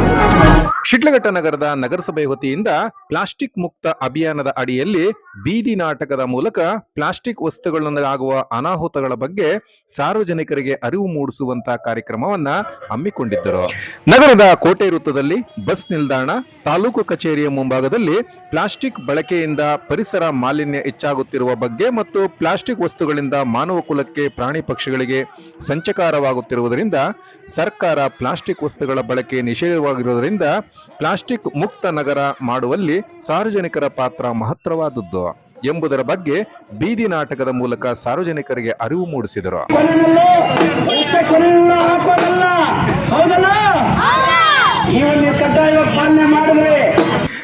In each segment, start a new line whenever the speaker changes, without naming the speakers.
Thank you. Sidlaghatta ನಗರದ ನಗರಸಭೆ ವತಿಯಿಂದ ಪ್ಲಾಸ್ಟಿಕ್ ಮುಕ್ತ ಅಭಿಯಾನದ ಅಡಿಯಲ್ಲಿ ಬೀದಿ ನಾಟಕದ ಮೂಲಕ ಪ್ಲಾಸ್ಟಿಕ್ ವಸ್ತುಗಳಿಂದ ಆಗುವ ಅನಾಹುತಗಳ ಬಗ್ಗೆ ಸಾರ್ವಜನಿಕರಿಗೆ ಅರಿವು ಮೂಡಿಸುವಂತಹ ಕಾರ್ಯಕ್ರಮವನ್ನ ಹಮ್ಮಿಕೊಂಡಿದ್ದರು. ನಗರದ ಕೋಟೆ ವೃತ್ತದಲ್ಲಿ ಬಸ್ ನಿಲ್ದಾಣ, ತಾಲೂಕು ಕಚೇರಿಯ ಮುಂಭಾಗದಲ್ಲಿ ಪ್ಲಾಸ್ಟಿಕ್ ಬಳಕೆಯಿಂದ ಪರಿಸರ ಮಾಲಿನ್ಯ ಹೆಚ್ಚಾಗುತ್ತಿರುವ ಬಗ್ಗೆ ಮತ್ತು ಪ್ಲಾಸ್ಟಿಕ್ ವಸ್ತುಗಳಿಂದ ಮಾನವ ಕುಲಕ್ಕೆ ಪ್ರಾಣಿ ಪಕ್ಷಿಗಳಿಗೆ ಸಂಚಕಾರವಾಗುತ್ತಿರುವುದರಿಂದ ಸರ್ಕಾರ ಪ್ಲಾಸ್ಟಿಕ್ ವಸ್ತುಗಳ ಬಳಕೆ ನಿಷೇಧವಾಗಿರುವುದರಿಂದ ಪ್ಲಾಸ್ಟಿಕ್ ಮುಕ್ತ ನಗರ ಮಾಡುವಲ್ಲಿ ಸಾರ್ವಜನಿಕರ ಪಾತ್ರ ಮಹತ್ತರವಾದದ್ದು ಎಂಬುದರ ಬಗ್ಗೆ ಬೀದಿ ನಾಟಕದ ಮೂಲಕ ಸಾರ್ವಜನಿಕರಿಗೆ ಅರಿವು ಮೂಡಿಸಿದರು.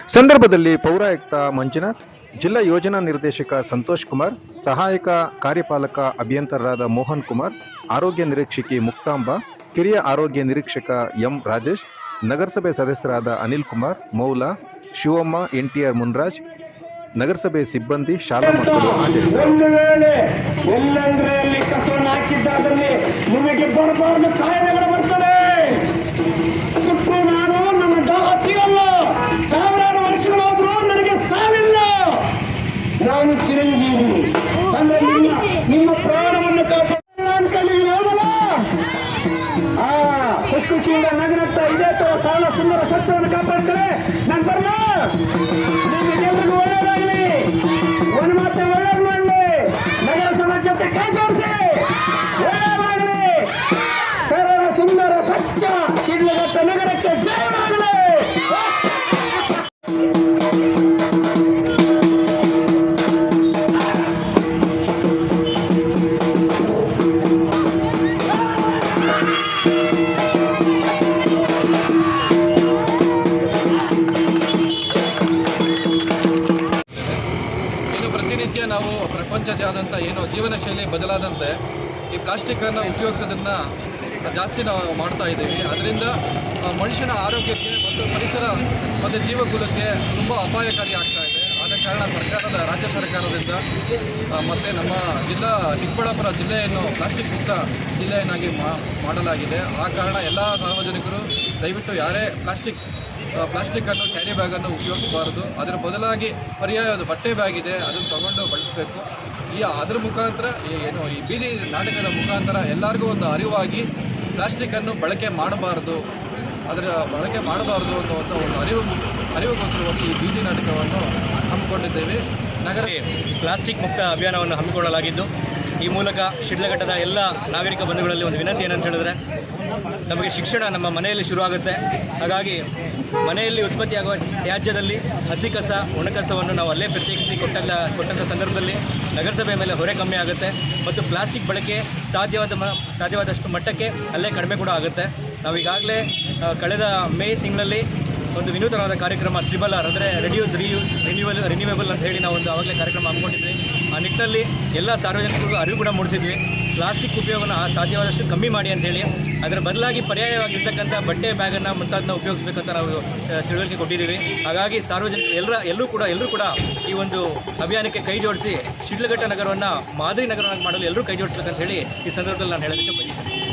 ಸಂದರ್ಭದಲ್ಲಿ ಪೌರಾಯುಕ್ತ ಮಂಜುನಾಥ್ ಜಿಲ್ಲಾ ಯೋಜನಾ ನಿರ್ದೇಶಕ ಸಂತೋಷ್ ಕುಮಾರ್ ಸಹಾಯಕ ಕಾರ್ಯಪಾಲಕ ಅಭಿಯಂತರರಾದ ಮೋಹನ್ ಕುಮಾರ್ ಆರೋಗ್ಯ ನಿರೀಕ್ಷಕಿ ಮುಕ್ತಾಂಬ ಕಿರಿಯ ಆರೋಗ್ಯ ನಿರೀಕ್ಷಕ ಎಂ ರಾಜೇಶ್ ನಗರಸಭೆ ಸದಸ್ಯರಾದ Anil Kumar Moula Shivamma N T R Munraj ನಗರಸಭೆ ಸಿಬ್ಬಂದಿ ಶಾಲಾ ಮಕ್ಕಳು
ಒಂದು ವೇಳೆ ಎಲ್ಲಂದ್ರೆ ಅಲ್ಲಿ ಕಸವನ್ನು ಹಾಕಿದ್ದಾದಲ್ಲಿ ನಿಮಗೆ ಬರಬಾರ್ದು ಕಾಯಿಲೆಗಳು ಬರ್ತದೆ ಸುಟ್ಟು ನಾನು ನನ್ನ ದಾಹ ತೀರಲ್ಲ ಸಾವಿರಾರು ವರ್ಷಗಳಾದ್ರೂ ನನಗೆ ಸಾವಿಲ್ಲ. ನಾನು ಚಿರಂಜೀವಿ. ಅಂದ್ರೆ ನಿಮ್ಮ ನಿಮ್ಮ ಪ್ರಾಣವನ್ನು ಕಾಪಾಡ ಅನ್ಕೊಂಡಿದ್ದೀನಿ ಹೌದಲ್ಲ ಆ ಖುಷಿ ಖುಷಿಯಿಂದ ನಗನತ್ತ ಇದೇ ತರ ಸರಳ ಸುಂದರ ಸ್ವಚ್ಛವನ್ನು ಕಾಪಾಡ್ತಾರೆ. ನಾನು ಬರಲ್ಲ ನಿಮಗೆಲ್ಲರಿಗೂ ಒಳ್ಳೇದಾಗಲಿ ಒಂದು ಮಾತ್ರ ಒಳ್ಳೇದು ಮಾಡಲಿ ನಗರ ಸಮಾಜಕ್ಕೆ ಕೈ ಜೋಡಿಸಿ. ಒಳ್ಳೇದಾಗಲಿ ಸರಳ ಸುಂದರ ಸ್ವಚ್ಛ. ಶಿಡ್ಲಘಟ್ಟ ನಗರಕ್ಕೆ
ಪ್ರಪಂಚದಾದ್ಯಂತ ಏನು ಜೀವನ ಶೈಲಿ ಬದಲಾದಂತೆ ಈ ಪ್ಲಾಸ್ಟಿಕ್ಕನ್ನು ಉಪಯೋಗಿಸೋದನ್ನು ಜಾಸ್ತಿ ನಾವು ಮಾಡ್ತಾ ಇದ್ದೀವಿ. ಅದರಿಂದ ಮನುಷ್ಯನ ಆರೋಗ್ಯಕ್ಕೆ ಮತ್ತು ಪರಿಸರ ಮತ್ತು ಜೀವಕುಲಕ್ಕೆ ತುಂಬ ಅಪಾಯಕಾರಿ ಆಗ್ತಾ ಇದೆ. ಆದ ಕಾರಣ ಸರ್ಕಾರದ, ರಾಜ್ಯ ಸರ್ಕಾರದಿಂದ ಮತ್ತು ನಮ್ಮ ಜಿಲ್ಲಾ, ಚಿಕ್ಕಬಳ್ಳಾಪುರ ಜಿಲ್ಲೆಯನ್ನು ಪ್ಲಾಸ್ಟಿಕ್ ಮುಕ್ತ ಜಿಲ್ಲೆಯನ್ನಾಗಿ ಮಾಡಲಾಗಿದೆ. ಆ ಕಾರಣ ಎಲ್ಲ ಸಾರ್ವಜನಿಕರು ದಯವಿಟ್ಟು ಯಾರೇ ಪ್ಲಾಸ್ಟಿಕ್ ಪ್ಲಾಸ್ಟಿಕ್ ಅನ್ನು ಕ್ಯಾರಿ ಬ್ಯಾಗನ್ನು ಉಪಯೋಗಿಸಬಾರ್ದು. ಅದರ ಬದಲಾಗಿ ಪರ್ಯಾಯ ಅದು ಬಟ್ಟೆ ಬ್ಯಾಗ್ ಇದೆ. ಅದನ್ನು ತಗೊಂಡು ಬಳಸಬೇಕು. ಈ ಅದ್ರ ಮುಖಾಂತರ ಏನು, ಈ ಬೀದಿ ನಾಟಕದ ಮುಖಾಂತರ ಎಲ್ಲರಿಗೂ ಒಂದು ಅರಿವಾಗಿ ಪ್ಲಾಸ್ಟಿಕ್ಕನ್ನು ಬಳಕೆ ಮಾಡಬಾರದು. ಅದರ ಬಳಕೆ ಮಾಡಬಾರದು ಅನ್ನುವಂಥ ಒಂದು ಅರಿವು, ಅರಿವುಗೋಸ್ಕರವಾಗಿ ಈ ಬೀದಿ ನಾಟಕವನ್ನು ಹಮ್ಮಿಕೊಂಡಿದ್ದೇವೆ. ನಗರ
ಪ್ಲಾಸ್ಟಿಕ್ ಮುಕ್ತ ಅಭಿಯಾನವನ್ನು ಹಮ್ಮಿಕೊಳ್ಳಲಾಗಿದ್ದು ಈ ಮೂಲಕ ಶಿಡ್ಲಘಟ್ಟದ ಎಲ್ಲ ನಾಗರಿಕ ಬಂಧುಗಳಲ್ಲಿ ಒಂದು ವಿನಂತಿ ಏನಂತ ಹೇಳಿದ್ರೆ ನಮಗೆ ಶಿಕ್ಷಣ ನಮ್ಮ ಮನೆಯಲ್ಲಿ ಶುರುವಾಗುತ್ತೆ. ಹಾಗಾಗಿ ಮನೆಯಲ್ಲಿ ಉತ್ಪತ್ತಿಯಾಗುವ ತ್ಯಾಜ್ಯದಲ್ಲಿ ಹಸಿ ಕಸ, ಒಣಕಸವನ್ನು ನಾವು ಅಲ್ಲೇ ಪ್ರತ್ಯೇಕಿಸಿ ಕೊಟ್ಟಲ್ಲ ಕೊಟ್ಟಂಥ ಸಂದರ್ಭದಲ್ಲಿ ನಗರಸಭೆ ಮೇಲೆ ಹೊರೆ ಕಮ್ಮಿ ಆಗುತ್ತೆ ಮತ್ತು ಪ್ಲಾಸ್ಟಿಕ್ ಬಳಕೆ ಸಾಧ್ಯವಾದ ಮ, ಸಾಧ್ಯವಾದಷ್ಟು ಮಟ್ಟಕ್ಕೆ ಅಲ್ಲೇ ಕಡಿಮೆ ಕೂಡ ಆಗುತ್ತೆ. ನಾವು ಈಗಾಗಲೇ ಕಳೆದ ಮೇ ತಿಂಗಳಲ್ಲಿ ಒಂದು ವಿನೂತನವಾದ ಕಾರ್ಯಕ್ರಮ ಟ್ರಿಬಲ್ ಆರ್ ಅಂದರೆ ರೆಡ್ಯೂಸ್ ರಿಯೂಸ್ ರಿನ್ಯೂವಲ್ ರಿನ್ಯೂವೇಬಲ್ ಅಂತ ಹೇಳಿ ನಾವು ಒಂದು ಆವಾಗಲೇ ಕಾರ್ಯಕ್ರಮ ಹಮ್ಮಿಕೊಂಡಿದ್ವಿ. ಆ ನಿಟ್ಟಿನಲ್ಲಿ ಎಲ್ಲ ಸಾರ್ವಜನಿಕರಿಗೂ ಅರಿವು ಕೂಡ ಮೂಡಿಸಿದ್ವಿ. ಪ್ಲಾಸ್ಟಿಕ್ ಉಪಯೋಗನ ಸಾಧ್ಯವಾದಷ್ಟು ಕಮ್ಮಿ ಮಾಡಿ ಅಂತೇಳಿ ಅದರ ಬದಲಾಗಿ ಪರ್ಯಾಯವಾಗಿರ್ತಕ್ಕಂಥ ಬಟ್ಟೆ ಬ್ಯಾಗನ್ನು ಮುಂತಾದನ್ನ ಉಪಯೋಗಿಸ್ಬೇಕಂತ ನಾವು ತಿಳುವಳಿಕೆ ಕೊಟ್ಟಿದ್ದೀವಿ. ಹಾಗಾಗಿ ಸಾರ್ವಜನಿಕ ಎಲ್ಲರ, ಎಲ್ಲರೂ ಕೂಡ ಎಲ್ಲರೂ ಕೂಡ ಈ ಒಂದು ಅಭಿಯಾನಕ್ಕೆ ಕೈ ಜೋಡಿಸಿ ಶಿಡ್ಲಘಟ್ಟ ನಗರವನ್ನು ಮಾದರಿ ನಗರವಾಗಿ ಮಾಡಲು ಎಲ್ಲರೂ ಕೈ ಜೋಡಿಸ್ಬೇಕಂತ ಹೇಳಿ ಈ ಸಂದರ್ಭದಲ್ಲಿ ನಾನು ಹೇಳೋದಕ್ಕೆ ಬಯಸ್ತೇನೆ.